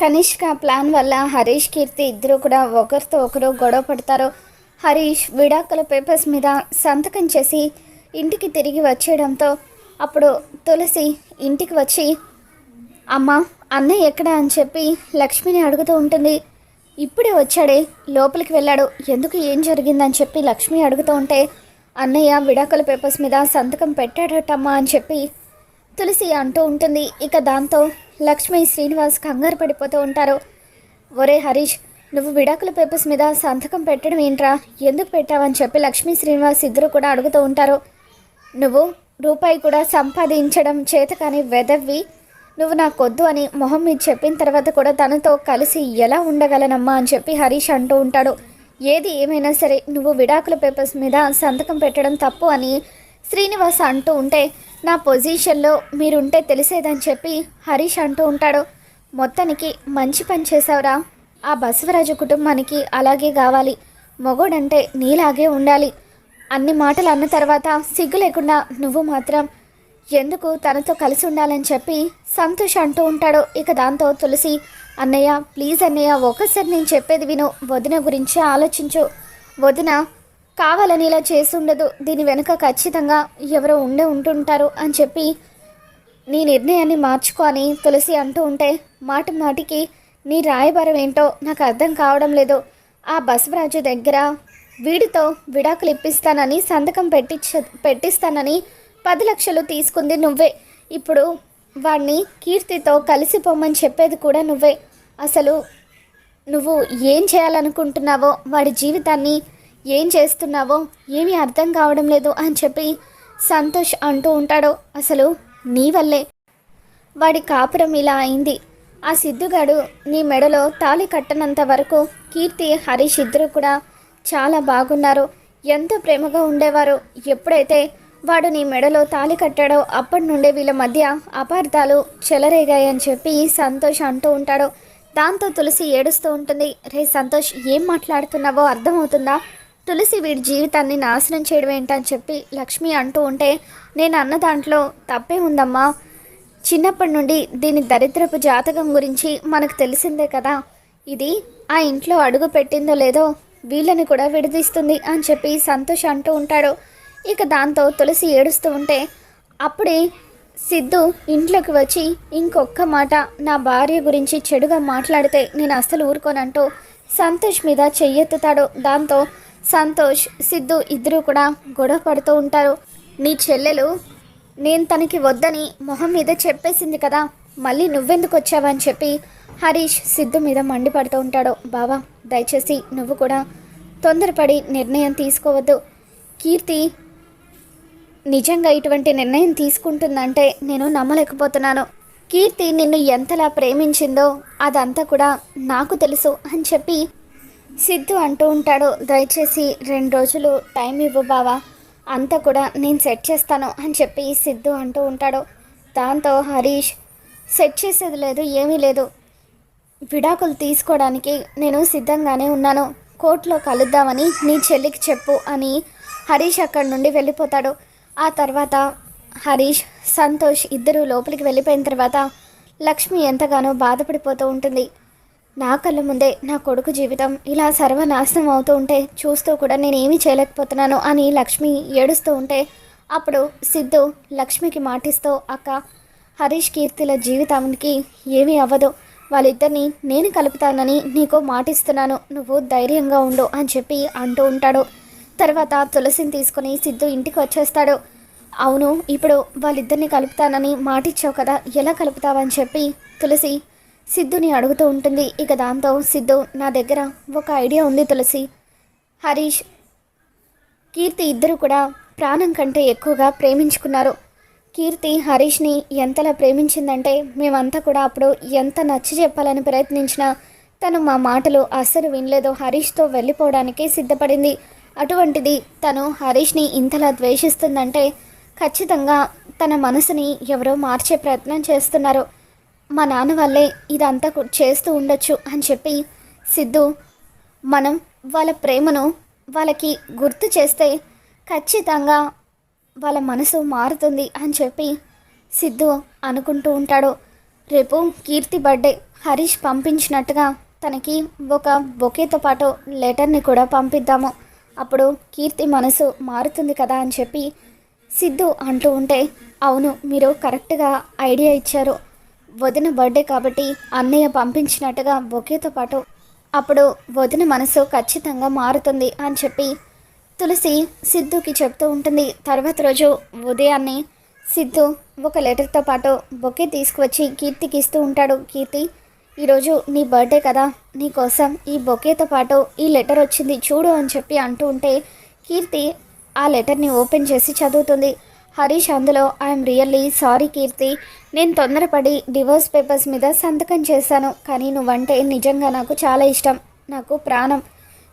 Kanishka plan వల్ల హరీష్ కీర్తి ఇద్దరు కూడా ఒకరితో ఒకరు గొడవ పడతారు. హరీష్ విడాకుల పేపర్స్ మీద సంతకం చేసి ఇంటికి తిరిగి వచ్చేయడంతో అప్పుడు తులసి ఇంటికి వచ్చి అమ్మ అన్నయ్య ఎక్కడా? అని చెప్పి లక్ష్మిని అడుగుతూ ఉంటుంది. ఇప్పుడే వచ్చాడే లోపలికి వెళ్ళాడు. ఎందుకు ఏం జరిగిందని చెప్పి లక్ష్మి అడుగుతూ ఉంటే అన్నయ్య విడాకుల పేపర్స్ మీద సంతకం పెట్టాడటమ్మా అని చెప్పి తులసి అంటూ ఉంటుంది. ఇక దాంతో లక్ష్మి శ్రీనివాస్ కంగారు పడిపోతూ ఉంటారు. ఒరే హరీష్ నువ్వు విడాకుల పేపర్స్ మీద సంతకం పెట్టడం ఏంట్రా? ఎందుకు పెట్టావని చెప్పి లక్ష్మీ శ్రీనివాస్ ఇద్దరు కూడా అడుగుతూ ఉంటారు. నువ్వు రూపాయి కూడా సంపాదించడం చేత కానీ వెదవ్వి నువ్వు నాకొద్దు అని మొహం మీద చెప్పిన తర్వాత కూడా తనతో కలిసి ఎలా ఉండగలనమ్మా అని చెప్పి హరీష్ అంటూ ఉంటాడు. ఏది ఏమైనా సరే నువ్వు విడాకుల పేపర్స్ మీద సంతకం పెట్టడం తప్పు అని శ్రీనివాస్ అంటూ ఉంటే నా పొజిషన్లో మీరుంటే తెలిసేదని చెప్పి హరీష్ అంటూ ఉంటాడు. మొత్తానికి మంచి పని చేసావురా ఆ బసవరాజు కుటుంబానికి అలాగే కావాలి. మొగోడంటే నీలాగే ఉండాలి. అన్ని మాటలు అన్న తర్వాత సిగ్గు లేకుండా నువ్వు మాత్రం ఎందుకు తనతో కలిసి ఉండాలని చెప్పి సంతోష్ అంటూ ఉంటాడు. ఇక దాంతో తులసి అన్నయ్య ప్లీజ్ అన్నయ్య ఒకసారి నేను చెప్పేది విను. వదిన గురించి ఆలోచించు. వదిన కావాలని ఇలా చేసి ఉండదు దీని వెనుక ఖచ్చితంగా ఎవరో ఉండే ఉంటుంటారు అని చెప్పి నీ నిర్ణయాన్ని మార్చుకొని తులసి అంటూ ఉంటే మాటి మాటికి నీ రాయబారం ఏంటో నాకు అర్థం కావడం లేదు. ఆ బసవరాజు దగ్గర వీడితో విడాకులు ఇప్పిస్తానని సంతకం పెట్టించ పెట్టిస్తానని పది లక్షలు తీసుకుంది నువ్వే. ఇప్పుడు వాడిని కీర్తితో కలిసిపోమని చెప్పేది కూడా నువ్వే. అసలు నువ్వు ఏం చేయాలనుకుంటున్నావో వాడి జీవితాన్ని ఏం చేస్తున్నావో? ఏమీ అర్థం కావడం లేదు అని చెప్పి సంతోష్ అంటూ ఉంటాడో. అసలు నీ వల్లే. వాడి కాపురం ఇలా అయింది. ఆ సిద్ధుగాడు నీ మెడలో తాళి కట్టనంత వరకు కీర్తి హరీష్ ఇద్దరు కూడా చాలా బాగున్నారు. ఎంతో ప్రేమగా ఉండేవారు. ఎప్పుడైతే వాడు నీ మెడలో తాళి కట్టాడో అప్పటి నుండే వీళ్ళ మధ్య అపార్థాలు చెలరేగాయని చెప్పి సంతోష్ అంటూ ఉంటాడు. దాంతో తులసి ఏడుస్తూ ఉంటుంది. రే సంతోష్ ఏం మాట్లాడుతున్నావో అర్థమవుతుందా? తులసి వీడి జీవితాన్ని నాశనం చేయడం ఏంటని చెప్పి లక్ష్మి అంటూ ఉంటే నేను అన్న దాంట్లో తప్పే ఉందమ్మా. చిన్నప్పటి నుండి దీని దరిద్రపు జాతకం గురించి మనకు తెలిసిందే కదా. ఇది ఆ ఇంట్లో అడుగు పెట్టిందో లేదో వీళ్ళని కూడా విడదీస్తుంది అని చెప్పి సంతోష్ అంటూ ఉంటాడు. ఇక దాంతో తులసి ఏడుస్తూ ఉంటే అప్పుడే సిద్ధు ఇంట్లోకి వచ్చి ఇంకొక్క మాట నా భార్య గురించి చెడుగా మాట్లాడితే నేను అస్సలు ఊరుకోనంటూ సంతోష్ మీద చెయ్యెత్తుతాడు. దాంతో సంతోష్ సిద్ధు ఇద్దరు కూడా గొడవ పడుతూ ఉంటారు. నీ చెల్లెలు నేను తనకి వద్దని మొహం మీద చెప్పేసింది కదా మళ్ళీ నువ్వెందుకు వచ్చావని చెప్పి హరీష్ సిద్ధు మీద మండిపడుతూ ఉంటాడు. బావా దయచేసి నువ్వు కూడా తొందరపడి నిర్ణయం తీసుకోవద్దు. కీర్తి నిజంగా ఇటువంటి నిర్ణయం తీసుకుంటుందంటే నేను నమ్మలేకపోతున్నాను. కీర్తి నిన్ను ఎంతలా ప్రేమించిందో అదంతా కూడా నాకు తెలుసు అని చెప్పి సిద్ధు అంటూ ఉంటాడు దయచేసి రెండు రోజులు టైం ఇవ్వు బావా. అంతా కూడా నేను సెట్ చేస్తాను అని చెప్పి సిద్ధు అంటూ ఉంటాడు. దాంతో హరీష్ సెట్ చేసేది లేదు ఏమీ లేదు. విడాకులు తీసుకోవడానికి నేను సిద్ధంగానే ఉన్నాను. కోర్టులో కలుద్దామని నీ చెల్లికి చెప్పు అని హరీష్ అక్కడి నుండి వెళ్ళిపోతాడు. ఆ తర్వాత హరీష్ సంతోష్ ఇద్దరు లోపలికి వెళ్ళిపోయిన తర్వాత లక్ష్మి ఎంతగానో బాధపడిపోతూ ఉంటుంది. నా కళ్ళ ముందే నా కొడుకు జీవితం ఇలా సర్వనాశనం అవుతూ ఉంటే చూస్తూ కూడా నేనేమి చేయలేకపోతున్నాను అని లక్ష్మి ఏడుస్తూ ఉంటే అప్పుడు సిద్ధు లక్ష్మికి మాటిస్తూ అక్క హరీష్ కీర్తిల జీవితానికి ఏమీ అవ్వదు. వాళ్ళిద్దరిని నేను కలుపుతానని నీకు మాటిస్తున్నాను. నువ్వు ధైర్యంగా ఉండు అని చెప్పి అంటూ ఉంటాడు. తర్వాత తులసిని తీసుకొని సిద్ధు ఇంటికి వచ్చేస్తాడు. అవును ఇప్పుడు వాళ్ళిద్దరిని కలుపుతానని మాటిచ్చావు కదా ఎలా కలుపుతావని చెప్పి తులసి సిద్ధుని అడుగుతూ ఉంటుంది. ఇక దాంతో సిద్ధు నా దగ్గర ఒక ఐడియా ఉంది తులసి. హరీష్ కీర్తి ఇద్దరు కూడా ప్రాణం కంటే ఎక్కువగా ప్రేమించుకున్నారు. కీర్తి హరీష్ని ఎంతలా ప్రేమించిందంటే మేమంతా కూడా అప్పుడు ఎంత నచ్చి చెప్పాలని ప్రయత్నించినా తను మా మాటలు అస్సలు వినలేదు. హరీష్తో వెళ్ళిపోవడానికి సిద్ధపడింది. అటువంటిది తను హరీష్ని ఇంతలా ద్వేషిస్తుందంటే ఖచ్చితంగా తన మనసుని ఎవరో మార్చే ప్రయత్నం చేస్తున్నారు. మా నాన్న వల్లే ఇదంతా చేస్తూ ఉండొచ్చు అని చెప్పి సిద్ధు మనం వాళ్ళ ప్రేమను వాళ్ళకి గుర్తు చేస్తే ఖచ్చితంగా వాళ్ళ మనసు మారుతుంది అని చెప్పి సిద్ధు అనుకుంటూ ఉంటాడు. రేపు కీర్తి బర్త్డే హరీష్ పంపించినట్టుగా తనకి ఒక బొకేతో పాటు లెటర్ని కూడా పంపిద్దాము. అప్పుడు కీర్తి మనసు మారుతుంది కదా అని చెప్పి సిద్ధు అంటూ ఉంటే అవును మీరు కరెక్ట్గా ఐడియా ఇచ్చారు. వదిన బర్త్డే కాబట్టి అన్నయ్య పంపించినట్టుగా బొకేతో పాటు అప్పుడు వదిన మనసు ఖచ్చితంగా మారుతుంది అని చెప్పి తులసి సిద్ధుకి చెప్తూ ఉంటుంది. తర్వాత రోజు ఉదయాన్నే సిద్ధు ఒక లెటర్తో పాటు బొకే తీసుకువచ్చి కీర్తికి ఇస్తూ ఉంటాడు. కీర్తి ఈరోజు నీ బర్త్డే కదా నీ కోసం ఈ బొకేతో పాటు ఈ లెటర్ వచ్చింది చూడు అని చెప్పి అంటూ ఉంటే కీర్తి ఆ లెటర్ని ఓపెన్ చేసి చదువుతుంది. హరీష్ అందులో ఐఎమ్ రియల్లీ సారీ కీర్తి. నేను తొందరపడి డివోర్స్ పేపర్స్ మీద సంతకం చేశాను కానీ నువ్వంటే నిజంగా నాకు చాలా ఇష్టం నాకు ప్రాణం.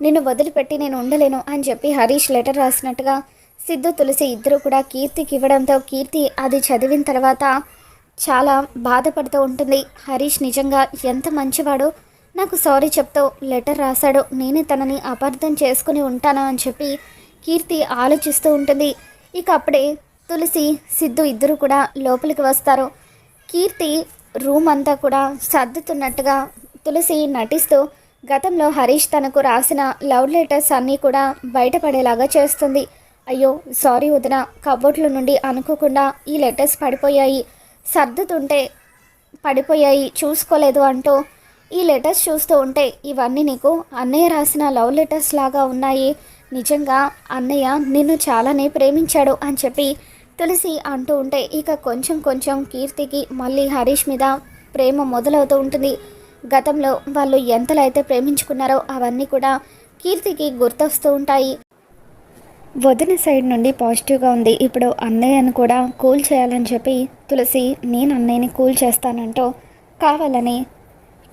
నిన్ను వదిలిపెట్టి నేను ఉండలేను అని చెప్పి హరీష్ లెటర్ రాసినట్టుగా సిద్ధు తులసి ఇద్దరు కూడా కీర్తికి ఇవ్వడంతో కీర్తి అది చదివిన తర్వాత చాలా బాధపడుతూ ఉంటుంది. హరీష్ నిజంగా ఎంత మంచివాడో నాకు సారీ చెప్తూ లెటర్ రాశాడు. నేనే తనని అపార్థం చేసుకుని ఉంటానా అని చెప్పి కీర్తి ఆలోచిస్తూ ఉంటుంది. ఇక అప్పుడే తులసి సిద్ధు ఇద్దరు కూడా లోపలికి వస్తారు. కీర్తి రూమ్ అంతా కూడా సర్దుతున్నట్టుగా తులసి నటిస్తూ గతంలో హరీష్ తనకు రాసిన లవ్ లెటర్స్ అన్నీ కూడా బయటపడేలాగా చేస్తుంది. అయ్యో సారీ వదిన కబోర్డ్ల నుండి అనుకోకుండా ఈ లెటర్స్ పడిపోయాయి. సర్దుతుంటే పడిపోయాయి చూసుకోలేదు అంటూ ఈ లెటర్స్ చూస్తూ ఉంటే ఇవన్నీ నీకు అన్నయ్య రాసిన లవ్ లెటర్స్ లాగా ఉన్నాయి. నిజంగా అన్నయ్య నిన్ను చాలానే ప్రేమించాడు అని చెప్పి తులసి అంటూ ఉంటే ఇక కొంచెం కొంచెం కీర్తికి మళ్ళీ హరీష్ మీద ప్రేమ మొదలవుతూ ఉంటుంది. గతంలో వాళ్ళు ఎంతలో అయితే ప్రేమించుకున్నారో అవన్నీ కూడా కీర్తికి గుర్తొస్తూ ఉంటాయి. వదిన సైడ్ నుండి పాజిటివ్గా ఉంది. ఇప్పుడు అన్నయ్యను కూడా కూల్ చేయాలని చెప్పి తులసి నేను అన్నయ్యని కూల్ చేస్తానంటూ కావాలని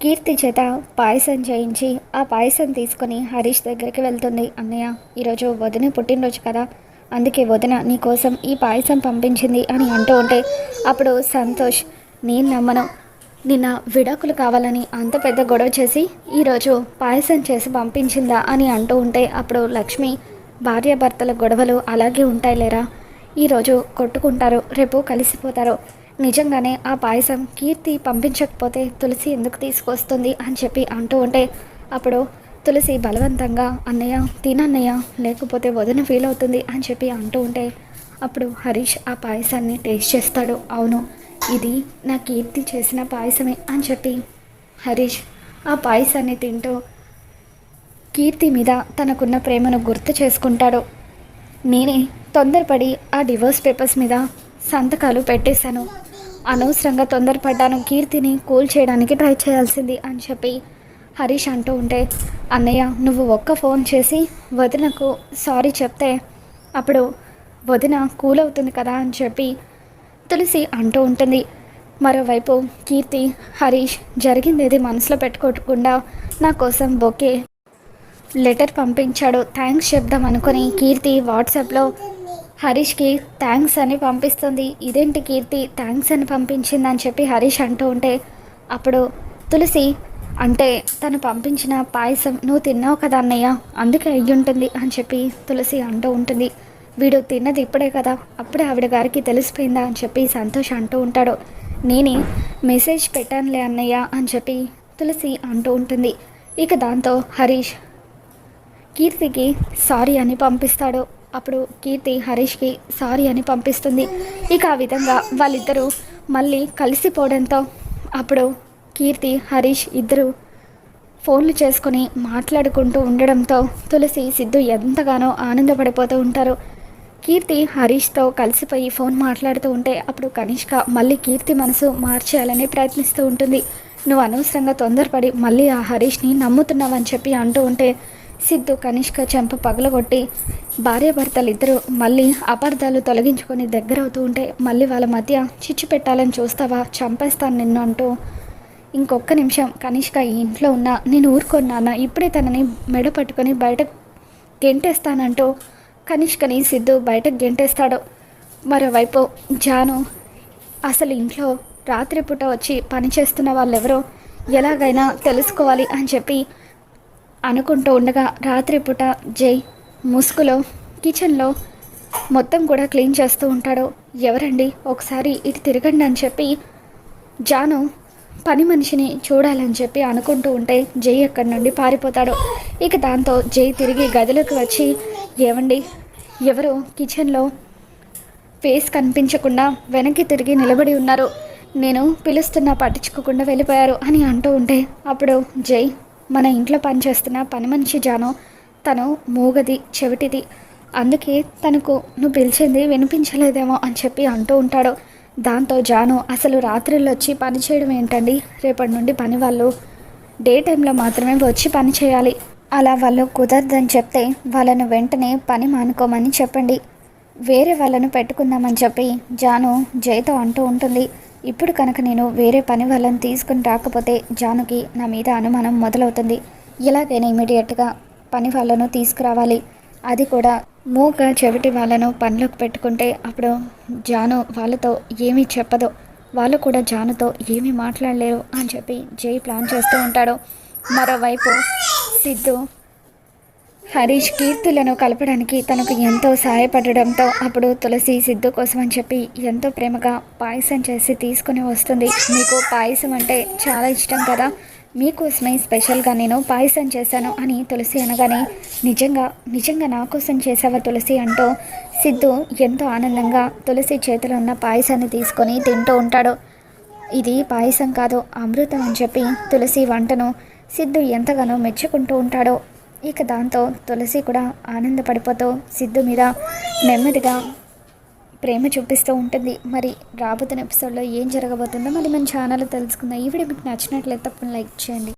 కీర్తి చేత పాయసం చేయించి ఆ పాయసం తీసుకొని హరీష్ దగ్గరికి వెళ్తుంది. అన్నయ్య ఈరోజు వదిన పుట్టినరోజు కదా అందుకే వదిన నీకోసం ఈ పాయసం పంపించింది అని అంటూ ఉంటే అప్పుడు సంతోష్ నేను నమ్మను. నిన్న విడాకులు కావాలని అంత పెద్ద గొడవ చేసి ఈరోజు పాయసం చేసి పంపించిందా? అని అంటూ ఉంటే అప్పుడు లక్ష్మి భార్యాభర్తల గొడవలు అలాగే ఉంటాయి లేరా ఈరోజు కొట్టుకుంటారు రేపు కలిసిపోతారు. నిజంగానే ఆ పాయసం కీర్తి పంపించకపోతే తులసి ఎందుకు తీసుకొస్తుంది అని చెప్పి అంటూ ఉంటే అప్పుడు తులసి బలవంతంగా అన్నయ్య తినన్నయ్య లేకపోతే వదిన ఫీల్ అవుతుంది అని చెప్పి అంటూ ఉంటే అప్పుడు హరీష్ ఆ పాయసాన్ని టేస్ట్ చేస్తాడు. అవును ఇది నా కీర్తి చేసిన పాయసమే అని చెప్పి హరీష్ ఆ పాయసాన్ని తింటూ కీర్తి మీద తనకున్న ప్రేమను గుర్తు చేసుకుంటాడు. నేనే తొందరపడి ఆ డివోర్స్ పేపర్స్ మీద సంతకాలు పెట్టేశాను. అనవసరంగా తొందరపడ్డాను. కీర్తిని కూల్ చేయడానికి ట్రై చేయాల్సింది అని చెప్పి హరీష్ అంటూ ఉంటే అన్నయ్య నువ్వు ఒక్క ఫోన్ చేసి వదినకు సారీ చెప్తే అప్పుడు వదిన కూల్ అవుతుంది కదా అని చెప్పి తులసి అంటూ ఉంటుంది. మరోవైపు కీర్తి హరీష్ జరిగిందేది మనసులో పెట్టుకోకుండా నా కోసం బొకే లెటర్ పంపించాడు. థ్యాంక్స్ చెప్దాం అనుకుని కీర్తి వాట్సాప్లో హరీష్కి థ్యాంక్స్ అని పంపిస్తుంది. ఇదేంటి కీర్తి? థ్యాంక్స్ అని పంపించిందని చెప్పి హరీష్ అంటూ ఉంటే అప్పుడు తులసి అంటే తను పంపించిన పాయసం నువ్వు తిన్నావు కదా అన్నయ్య? అందుకే అయ్యుంటుంది అని చెప్పి తులసి అంటూ ఉంటుంది. వీడు తిన్నది ఇప్పుడే కదా అప్పుడే ఆవిడ గారికి తెలిసిపోయిందా అని చెప్పి సంతోష్ అంటూ ఉంటాడు. నేనే మెసేజ్ పెట్టానులే అన్నయ్య అని చెప్పి తులసి అంటూ ఉంటుంది. ఇక దాంతో హరీష్ కీర్తికి సారీ అని పంపిస్తాడు. అప్పుడు కీర్తి హరీష్కి సారీ అని పంపిస్తుంది. ఇక ఆ విధంగా వాళ్ళిద్దరూ మళ్ళీ కలిసిపోవడంతో అప్పుడు కీర్తి హరీష్ ఇద్దరు ఫోన్లు చేసుకొని మాట్లాడుకుంటూ ఉండడంతో తులసి సిద్ధు ఎంతగానో ఆనందపడిపోతూ ఉంటారు. కీర్తి హరీష్తో కలిసిపోయి ఫోన్ మాట్లాడుతూ ఉంటే అప్పుడు కనిష్క మళ్ళీ కీర్తి మనసు మార్చేయాలని ప్రయత్నిస్తూ ఉంటుంది. నువ్వు అనవసరంగా తొందరపడి మళ్ళీ ఆ హరీష్ని నమ్ముతున్నావని చెప్పి అంటూ ఉంటే సిద్ధు కనిష్క చెంప పగలగొట్టి భార్యాభర్తలు ఇద్దరు మళ్ళీ అపార్థాలు తొలగించుకొని దగ్గరవుతూ ఉంటే మళ్ళీ వాళ్ళ మధ్య చిచ్చు పెట్టాలని చూస్తావా? చంపేస్తాను నిన్ను అంటూ ఇంకొక నిమిషం కనిష్క ఈ ఇంట్లో ఉన్న నేను ఊరుకున్నానా ఇప్పుడే తనని మెడ పట్టుకొని బయట గెంటేస్తానంటూ కనిష్కని సిద్ధు బయటకు గెంటేస్తాడు. మరోవైపు జాను అసలు ఇంట్లో రాత్రిపూట వచ్చి పనిచేస్తున్న వాళ్ళెవరో ఎలాగైనా తెలుసుకోవాలి అని చెప్పి అనుకుంటూ ఉండగా రాత్రిపూట జై ముసుగులో కిచెన్లో మొత్తం కూడా క్లీన్ చేస్తూ ఉంటాడు. ఎవరండి? ఒకసారి ఇటు తిరగండి అని చెప్పి జాను పని మనిషిని చూడాలని చెప్పి అనుకుంటూ ఉంటే జై అక్కడి నుండి పారిపోతాడు. ఇక దాంతో జై తిరిగి గదిలోకి వచ్చి ఏమండి ఎవరు కిచెన్లో ఫేస్ కనిపించకుండా వెనక్కి తిరిగి నిలబడి ఉన్నారు. నేను పిలుస్తున్నా పట్టించుకోకుండా వెళ్ళిపోయారు అని అంటూ ఉంటే అప్పుడు జై మన ఇంట్లో పనిచేస్తున్న పని మనిషి జాను తను మూగది చెవిటిది. అందుకే తనకు నువ్వు పిలిచింది వినిపించలేదేమో అని చెప్పి అంటూ ఉంటాడు. దాంతో జాను అసలు రాత్రిళ్ళు వచ్చి పని చేయడం ఏంటండి? రేపటి నుండి పని వాళ్ళు డే టైంలో మాత్రమే వచ్చి పని చేయాలి. అలా వాళ్ళు కుదరదని చెప్తే వాళ్ళను వెంటనే పని మానుకోమని చెప్పండి. వేరే వాళ్ళను పెట్టుకుందామని చెప్పి జాను జైతో అంటూ ఉంటుంది. ఇప్పుడు కనుక నేను వేరే పని వాళ్ళని తీసుకుని రాకపోతే జానుకి నా మీద అనుమానం మొదలవుతుంది. ఇలాగైనా ఇమీడియట్గా పని వాళ్ళను తీసుకురావాలి. అది కూడా మూగ చెవిటి వాళ్ళను పనిలోకి పెట్టుకుంటే అప్పుడు జాను వాళ్ళతో ఏమీ చెప్పదు. వాళ్ళు కూడా జానుతో ఏమీ మాట్లాడలేరు అని చెప్పి జై ప్లాన్ చేస్తూ ఉంటాడు. మరోవైపు సిద్ధు హరీష్ కీర్తులను కలపడానికి తనకు ఎంతో సహాయపడడంతో అప్పుడు తులసి సిద్ధు కోసం అని చెప్పి ఎంతో ప్రేమగా పాయసం చేసి తీసుకుని వస్తుంది. మీకు పాయసం అంటే చాలా ఇష్టం కదా? మీకోసమే స్పెషల్గా నేను పాయసం చేశాను అని తులసి అనగానే నిజంగా నిజంగా నా కోసం చేసావా తులసి? అంటూ సిద్ధు ఎంతో ఆనందంగా తులసి చేతిలో ఉన్న పాయసాన్ని తీసుకొని తింటూ ఉంటాడు. ఇది పాయసం కాదు అమృతం అని చెప్పి తులసి వంటను సిద్ధు ఎంతగానో మెచ్చుకుంటూ ఉంటాడో. ఇక దాంతో తులసి కూడా ఆనందపడిపోతూ సిద్ధు మీద నెమ్మదిగా ప్రేమ చూపిస్తూ ఉంటుంది. మరి రాబోతున్న ఎపిసోడ్లో ఏం జరగబోతుందో మరి మన ఛానల్ తెలుసుకుందాం. ఈ వీడియో మీకు నచ్చినట్లయితే తప్పని లైక్ చేయండి.